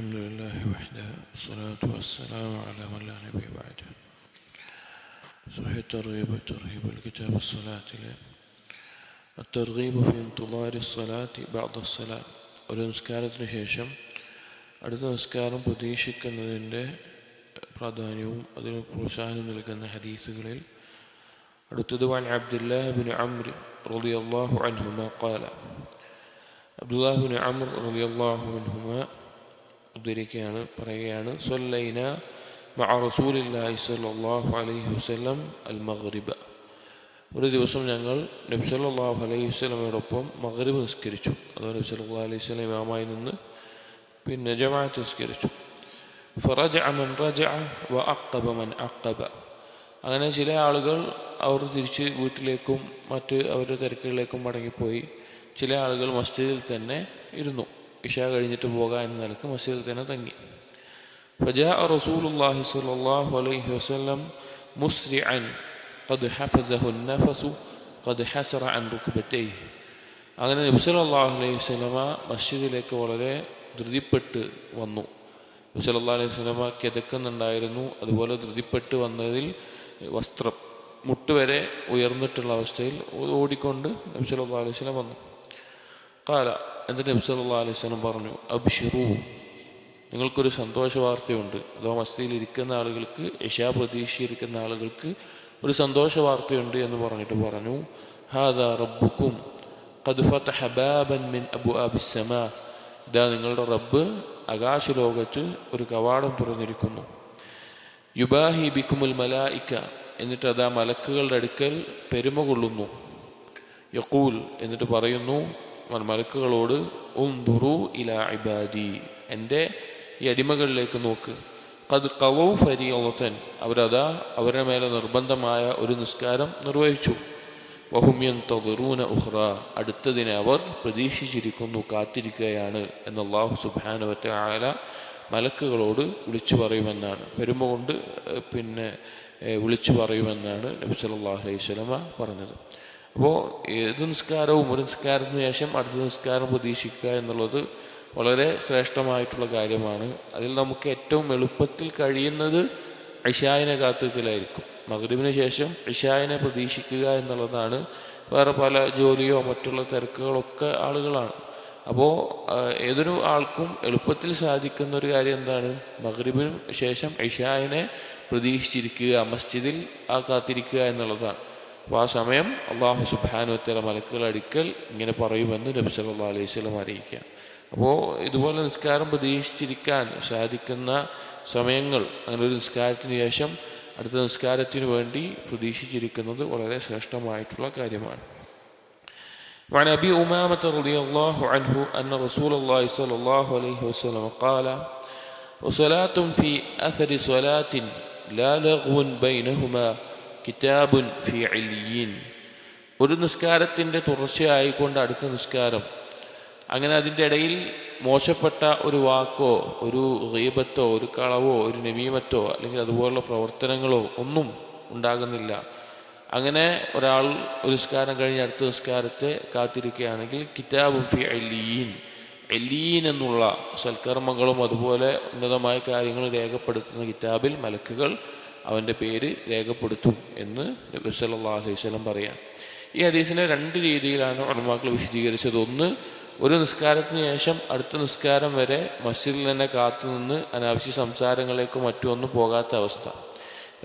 الحمد لله وحده والصلاة والسلام على من لا نبي بعده صحيح الترغيب والترهيب الكتاب الصلاة الترغيب في انتظار الصلاة بعد الصلاة ഒരു നിസ്കാരത്തിന് ശേഷം അടുത്ത നിസ്കാരം പ്രതീക്ഷിക്കുന്നതിൻ്റെ പ്രാധാന്യവും അതിന് പ്രോത്സാഹനം നൽകുന്ന ഹദീസുകളിൽ അടുത്തത് വൻ അബ്ദുല്ലാഹ് ബിൻ അംർ റളിയല്ലാഹു അൻഹുമ ഖാല അബ്ദുല്ലാഹ് ബിൻ അംർ റളിയല്ലാഹു അൻഹുമ ഉദ്ധരിക്കുകയാണ് പറയുകയാണ് സൊല്ലൈന മഅ റസൂലില്ലാഹി അലൈഹി വസല്ലം അൽ മഗ്രിബ. ഒരു ദിവസം ഞങ്ങൾ നബി അലൈഹി വസല്ലമയോടൊപ്പം മഗ്രിബ് നിസ്കരിച്ചു. അഥവാ നബി അലൈഹി വസല്ലം ഇമാമായി നിന്ന് പിന്നെ ജമാഅത്ത് നിസ്കരിച്ചു. ഫറജഅ മൻ റജഅ വ അഖബ മൻ അഖബ. അങ്ങനെ ചില ആളുകൾ അവർ തിരിച്ച് വീട്ടിലേക്കും മറ്റ് അവരുടെ തിരക്കുകളിലേക്കും മടങ്ങിപ്പോയി. ചില ആളുകൾ മസ്ജിദിൽ തന്നെ ഇരുന്നു. ഇഷ കഴിഞ്ഞിട്ട് പോകാൻ എന്ന നിലക്ക് മസ്ജിദിൽ തന്നെ തങ്ങി فجاء رسول الله صلى الله عليه وسلم مسرعا قد حفزه النفس قد حسر عن ركبتيه അങ്ങനെ നബി സല്ലല്ലാഹു അലൈഹി വസല്ലമ മസ്ജിദിലേക്ക് വളരെ ധൃതിപ്പെട്ട് വന്നു നബി സല്ലല്ലാഹു അലൈഹി വസല്ലമ കിതക്കുന്നുണ്ടായിരുന്നു അതുപോലെ ധൃതിപ്പെട്ട് വന്നതിൽ വസ്ത്രം മുട്ടുവരെ ഉയർന്നിട്ടുള്ള അവസ്ഥയിൽ ഓടിക്കൊണ്ട് നബി സല്ലല്ലാഹു അലൈഹി വസല്ലം വന്നു കാല എന്നിട്ട് നബ്സ് സല്ലല്ലാഹു അലൈഹി സ്വലം പറഞ്ഞു അബ്ഷിറു നിങ്ങൾക്കൊരു സന്തോഷ വാർത്തയുണ്ട്. അഥവാ മസ്തിയിൽ ഇരിക്കുന്ന ആളുകൾക്ക് യശാ പ്രതീക്ഷിച്ചിരിക്കുന്ന ആളുകൾക്ക് ഒരു സന്തോഷ വാർത്തയുണ്ട് എന്ന് പറഞ്ഞിട്ട് പറഞ്ഞു. ഹാദാ റബ്ബുക്കും ഖദ് ഫതഹ ബാബൻ മിൻ അബു അബിസമ ഇതാ നിങ്ങളുടെ റബ്ബ് ആകാശ ലോകത്ത് ഒരു കവാടം തുറന്നിരിക്കുന്നു. യുബാഹി ബിക്കുമുൽ മലായിക്ക. എന്നിട്ട് അതാ മലക്കുകളുടെ അടുക്കൽ പെരുമ കൊള്ളുന്നു. യക്കൂൽ എന്നിട്ട് പറയുന്നു മലക്കുകളോട് ഉംദുറു ഇല ഇബാദി. എന്റെ ഈ അടിമകളിലേക്ക് നോക്ക്. കത് ഫരി ഓത്തൻ അവരതാ അവരുടെ മേലെ നിർബന്ധമായ ഒരു നിസ്കാരം നിർവഹിച്ചു. വഹുമ്യൻ തകറൂന ഉഹ്റ അടുത്തതിനെ അവർ പ്രതീക്ഷിച്ചിരിക്കുന്നു കാത്തിരിക്കുകയാണ് എന്ന് അള്ളാഹു സുബാനുവറ്റ ആല മലക്കുകളോട് വിളിച്ചു പറയുമെന്നാണ്. വരുമ്പോൾ കൊണ്ട് പിന്നെ വിളിച്ചു പറയുമെന്നാണ് നബി അലൈഹി സ്വലമ പറഞ്ഞത്. അപ്പോൾ ഏത് നിസ്കാരവും ഒരു നിസ്കാരത്തിന് ശേഷം അടുത്ത നിസ്കാരം പ്രതീക്ഷിക്കുക എന്നുള്ളത് വളരെ ശ്രേഷ്ഠമായിട്ടുള്ള കാര്യമാണ്. അതിൽ നമുക്ക് ഏറ്റവും എളുപ്പത്തിൽ കഴിയുന്നത് ഇഷായിനെ കാത്തുക്കലായിരിക്കും. മകരുവിന് ശേഷം ഇഷായിനെ പ്രതീക്ഷിക്കുക എന്നുള്ളതാണ്. വേറെ പല ജോലിയോ മറ്റുള്ള തിരക്കുകളൊക്കെ ആളുകളാണ്. അപ്പോൾ ഏതൊരു ആൾക്കും എളുപ്പത്തിൽ സാധിക്കുന്ന ഒരു കാര്യം എന്താണ്? മകരുവിന് ശേഷം ഇഷായിനെ പ്രതീക്ഷിച്ചിരിക്കുക മസ്ജിദിൽ ആ കാത്തിരിക്കുക എന്നുള്ളതാണ്. അപ്പോൾ ആ സമയം അള്ളാഹു സുബാനുത്തല മലക്കുകൾ അടുക്കൽ ഇങ്ങനെ പറയുമെന്ന് നബി സല്ലാ അലൈഹി സ്വലം അറിയിക്കുക അപ്പോൾ ഇതുപോലെ നിസ്കാരം പ്രതീക്ഷിച്ചിരിക്കാൻ സാധിക്കുന്ന സമയങ്ങൾ അങ്ങനെ ഒരു നിസ്കാരത്തിന് ശേഷം അടുത്ത നിസ്കാരത്തിന് വേണ്ടി പ്രതീക്ഷിച്ചിരിക്കുന്നത് വളരെ ശ്രേഷ്ഠമായിട്ടുള്ള കാര്യമാണ് وعن أبي أمامة رضي الله عنه أن رسول الله صلى الله عليه وسلم قال وصلاة في أثر صلاة لا لغو بينهما കിതാബുൻ ഫി അലിയീൻ ഒരു നിസ്കാരത്തിന്റെ തുടർച്ചയായിക്കൊണ്ട് അടുത്ത നിസ്കാരം. അങ്ങനെ അതിന്റെ ഇടയിൽ മോശപ്പെട്ട ഒരു വാക്കോ ഒരു റീബത്തോ ഒരു കളവോ ഒരു നമീമത്തോ അല്ലെങ്കിൽ അതുപോലുള്ള പ്രവർത്തനങ്ങളോ ഒന്നും ഉണ്ടാകുന്നില്ല. അങ്ങനെ ഒരാൾ ഒരു നിസ്കാരം കഴിഞ്ഞ് അടുത്ത നിസ്കാരത്തെ കാത്തിരിക്കുകയാണെങ്കിൽ കിറ്റാബ് ഫി അലിയീൻ എലീൻ എന്നുള്ള സൽക്കർമ്മങ്ങളും അതുപോലെ ഉന്നതമായ കാര്യങ്ങൾ രേഖപ്പെടുത്തുന്ന കിതാബിൽ മലക്കുകൾ അവന്റെ പേര് രേഖപ്പെടുത്തും എന്ന് നബി സല്ലാ അലൈഹി പറയാം. ഈ ഹദീസിനെ രണ്ട് രീതിയിലാണ് ഉടമാക്കൾ വിശദീകരിച്ചത്. ഒന്ന് ഒരു നിസ്കാരത്തിന് ശേഷം അടുത്ത നിസ്കാരം വരെ മസ്ജിദിൽ തന്നെ കാത്തുനിന്ന് അനാവശ്യ സംസാരങ്ങളിലേക്കും മറ്റുമൊന്നും പോകാത്ത അവസ്ഥ.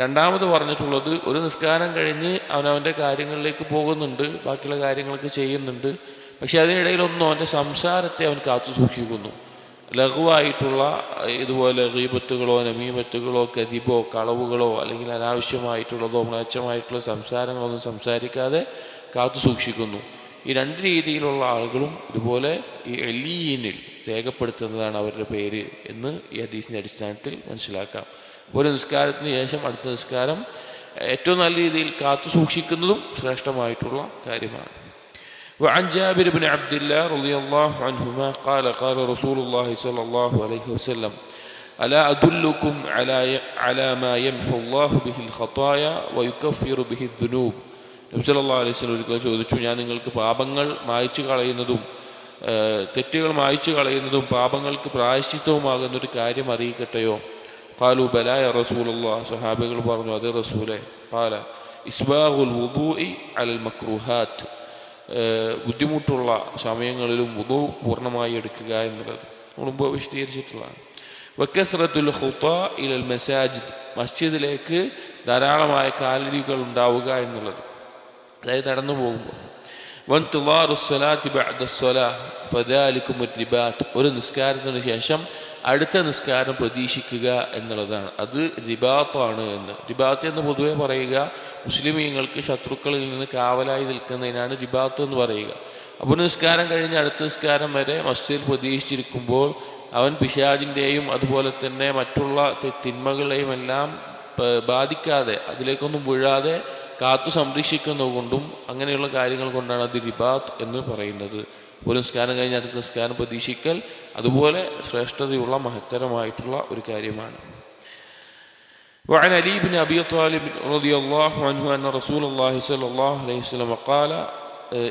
രണ്ടാമത് പറഞ്ഞിട്ടുള്ളത് ഒരു നിസ്കാരം കഴിഞ്ഞ് അവനവന്റെ കാര്യങ്ങളിലേക്ക് പോകുന്നുണ്ട് ബാക്കിയുള്ള കാര്യങ്ങളൊക്കെ ചെയ്യുന്നുണ്ട്. പക്ഷെ അതിനിടയിലൊന്നും അവന്റെ സംസാരത്തെ അവൻ കാത്തു സൂക്ഷിക്കുന്നു. ലഘുവായിട്ടുള്ള ഇതുപോലെ ഗീബത്തുകളോ നമീമത്തുകളോ കതിബോ കളവുകളോ അല്ലെങ്കിൽ അനാവശ്യമായിട്ടുള്ളതോ മ്ലേച്ഛമായിട്ടുള്ള സംസാരങ്ങളൊന്നും സംസാരിക്കാതെ കാത്തു സൂക്ഷിക്കുന്നു. ഈ രണ്ട് രീതിയിലുള്ള ആളുകളും ഇതുപോലെ ഈ എലീനിൽ രേഖപ്പെടുത്തുന്നതാണ് അവരുടെ പേര് എന്ന് ഈ ഹദീസിന്റെ അടിസ്ഥാനത്തിൽ മനസ്സിലാക്കാം. ഒരു നിസ്കാരത്തിന് ശേഷം അടുത്ത നിസ്കാരം ഏറ്റവും നല്ല രീതിയിൽ കാത്തു സൂക്ഷിക്കുന്നതും ശ്രേഷ്ഠമായിട്ടുള്ള കാര്യമാണ്. وعن جابر بن عبد الله رضي الله عنهما قال قال رسول الله صلى الله عليه وسلم ألا أدلكم على على ما يمحو الله به الخطايا ويكفر به الذنوب നബി സല്ലല്ലാഹു അലൈഹി വസല്ലം ഒരിക്കൽ ചോദിച്ചു ഞാൻ നിങ്ങൾക്ക് പാപങ്ങൾ മായ്ച്ചു കളയുന്നതും ഏഹ്, തെറ്റുകൾ മായ്ച്ചു കളയുന്നതും പാപങ്ങൾക്ക് പ്രായശ്ചിത്തവുമാകുന്ന ഒരു കാര്യം അറിയിക്കട്ടെയോ കാലു ബലായ റസൂലുള്ള സഹാബികൾ പറഞ്ഞു അത് റസൂലെ കാല ഇസ്ബാഹുൽ വുദൂഇ അൽ മക്രുഹാത്ത് ഏഹ്, ബുദ്ധിമുട്ടുള്ള സമയങ്ങളിലും ഉദു പൂർണമായി എടുക്കുക എന്നുള്ളത് മുമ്പ് വിശദീകരിച്ചിട്ടുള്ളതാണ്. വക്കസ്രത്തുൽ ഹുത്ത ഇലൽ മെസാജിദ് മസ്ജിദിലേക്ക് ധാരാളമായ കാലരികൾ ഉണ്ടാവുക എന്നുള്ളത്. അതായത് നടന്നു പോകുമ്പോൾ. ഒരു നിസ്കാരത്തിന് ശേഷം അടുത്ത നിസ്കാരം പ്രതീക്ഷിക്കുക എന്നുള്ളതാണ്. അത് റിബാത്താണ് എന്ന്. റിബാത്ത് എന്ന് പൊതുവെ പറയുക മുസ്ലിമീങ്ങൾക്ക് ശത്രുക്കളിൽ നിന്ന് കാവലായി നിൽക്കുന്നതിനാണ് റിബാത്ത് എന്ന് പറയുക. അപ്പോൾ നിസ്കാരം കഴിഞ്ഞ് അടുത്ത നിസ്കാരം വരെ മസ്ജിദിൽ പ്രതീക്ഷിച്ചിരിക്കുമ്പോൾ അവൻ പിശാജിന്റെയും അതുപോലെ തന്നെ മറ്റുള്ള തിന്മകളെയും എല്ലാം ബാധിക്കാതെ അതിലേക്കൊന്നും വീഴാതെ കാത്തു സംരക്ഷിക്കുന്നതുകൊണ്ടും അങ്ങനെയുള്ള കാര്യങ്ങൾ കൊണ്ടാണ് അത് റിബാത്ത് എന്ന് പറയുന്നത്. ഒരു നിസ്കാരം കഴിഞ്ഞ് അടുത്ത നിസ്കാരം പ്രതീക്ഷിക്കൽ അതുപോലെ ശ്രേഷ്ഠതയുള്ള മഹത്തരമായിട്ടുള്ള ഒരു കാര്യമാണ് وعن علي بن ابي طالب رضي الله عنه ان رسول الله صلى الله عليه وسلم قال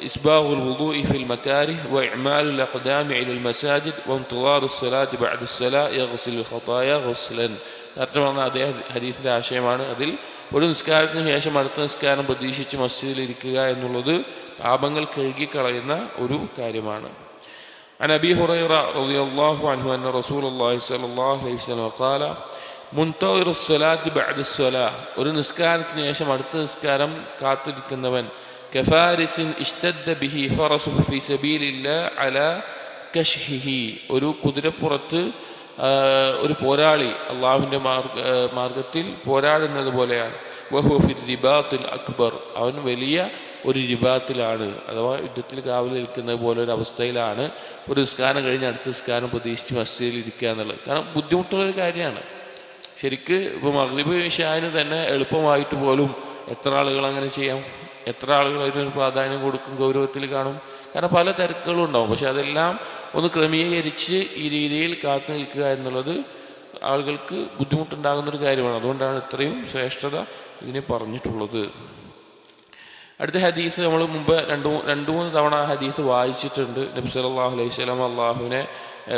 اسباغ الوضوء في المكاره واعمال الاقدام الى المساجد وانتظار الصلاه بعد الصلاه يغسل الخطايا غسلا നേരത്തെ പറഞ്ഞ അതേ ഹദീസിന്റെ ആശയമാണ് അതിൽ ഒരു നിസ്കാരത്തിന് ശേഷം അടുത്ത നിസ്കാരം പ്രതീക്ഷിച്ച് മസ്ജിദിൽ ഇരിക്കുക എന്നുള്ളത് പാപങ്ങൾ കഴുകിക്കളയുന്ന ഒരു കാര്യമാണ് عن ابي هريره رضي الله عنه ان رسول الله صلى الله عليه وسلم قال മുൻതോർ സ്വലാത്ത് ബഅദ സ്വലാ ഒരു നിസ്കാരത്തിന് ശേഷം അടുത്ത നിസ്കാരം കാത്തിരിക്കുന്നവൻ കഫാരിസിൻ ഇഷ്തദ്ദ ബിഹി ഫറസുഹു ഫീ സബീലില്ലാ അലാ കഷ്ഹിഹി ഒരു കുതിരപ്പുറത്ത് ആ, ഒരു പോരാളി അള്ളാഹുവിന്റെ മാർഗ മാർഗത്തിൽ പോരാടുന്നത് പോലെയാണ്. വഹുഫിർ റിബാത്തുൽ അക്ബർ. അവൻ വലിയ ഒരു റിബാത്തിലാണ് അഥവാ യുദ്ധത്തിൽ കാവൽ നിൽക്കുന്നത് പോലെ ഒരു അവസ്ഥയിലാണ്. ഒരു നിസ്കാരം കഴിഞ്ഞ് അടുത്ത നിസ്കാരം പ്രതീക്ഷിച്ച് മസ്ജിദിൽ ഇരിക്കുക എന്നുള്ളത്. കാരണം ബുദ്ധിമുട്ടുള്ള ഒരു കാര്യമാണ്. ശരിക്ക് ഇപ്പോൾ മഹ്ലിബ് ഇഷാന് തന്നെ എളുപ്പമായിട്ട് പോലും എത്ര ആളുകൾ അങ്ങനെ ചെയ്യാം? എത്ര ആളുകൾ അതിനൊരു പ്രാധാന്യം കൊടുക്കും ഗൗരവത്തിൽ കാണും? കാരണം പല തിരക്കുകളും ഉണ്ടാവും. പക്ഷെ അതെല്ലാം ഒന്ന് ക്രമീകരിച്ച് ഈ രീതിയിൽ കാത്തു നിൽക്കുക എന്നുള്ളത് ആളുകൾക്ക് ബുദ്ധിമുട്ടുണ്ടാകുന്ന ഒരു കാര്യമാണ്. അതുകൊണ്ടാണ് ഇത്രയും ശ്രേഷ്ഠത ഇതിനെ പറഞ്ഞിട്ടുള്ളത്. അടുത്ത ഹദീസ് നമ്മൾ മുമ്പ് രണ്ട് രണ്ടു മൂന്ന് തവണ ഹദീസ് വായിച്ചിട്ടുണ്ട്. നബി സല്ലല്ലാഹു അലൈഹി സ്വലം അള്ളാഹുവിനെ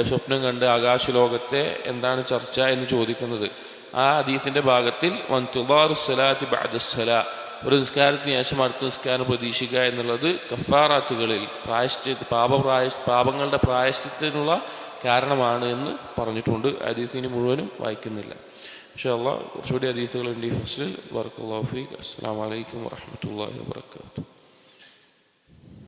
സ്വപ്നം കണ്ട് ആകാശലോകത്തെ എന്താണ് ചർച്ച എന്ന് ചോദിക്കുന്നത്. ആ ഹദീസിന്റെ ഭാഗത്തിൽ വൻതുദാറു സ്വലാത്തി ബഅദസ്സലാ ഒരു നിസ്കാരത്തിന് ശേഷം അടുത്ത നിസ്കാരം പ്രതീക്ഷിക്കുക എന്നുള്ളത് കഫാറാത്തുകളിൽ പ്രായശ്ചിത്ത പാപ പ്രായ പാപങ്ങളുടെ പ്രായശ്ചിത്തത്തിനുള്ള കാരണമാണ് എന്ന് പറഞ്ഞിട്ടുണ്ട്. ഹദീസിന് മുഴുവനും വായിക്കുന്നില്ല. പക്ഷേ അള്ളാഹ് കുറച്ചുകൂടി ഹദീസുകളുണ്ട് ഈ ഫസ്റ്റിൽ വർക്കുല്ലാഫി അസ്സാം വലൈക്കും വാഹമത്തല്ലാ വാബർക്കാത്തു